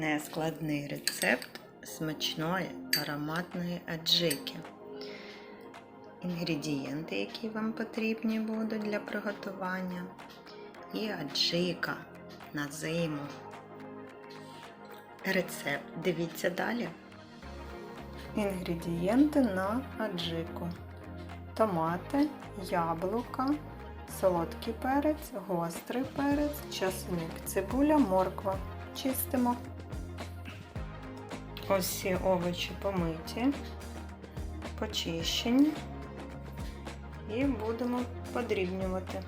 нескладний рецепт смачної ароматної аджики. Інгредієнти, які вам потрібні будуть для приготування, і аджика на зиму. Рецепт дивіться далі. Інгредієнти на аджику. Томати, яблука, солодкий перець, гострий перець, часник, цибуля, морква. Чистимо. Ось всі овочі помиті, почищені і будемо подрібнювати.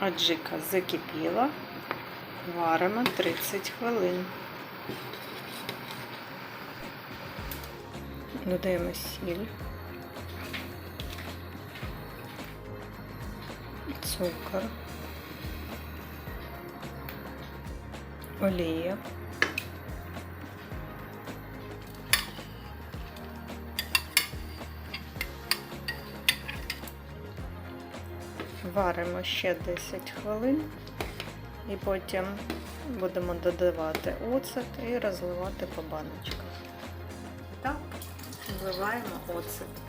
Аджика закипіла, варимо 30 хвилин. Додаємо сіль, цукор, олія. Варимо ще 10 хвилин і потім будемо додавати оцет і розливати по баночках. Так, вливаємо оцет.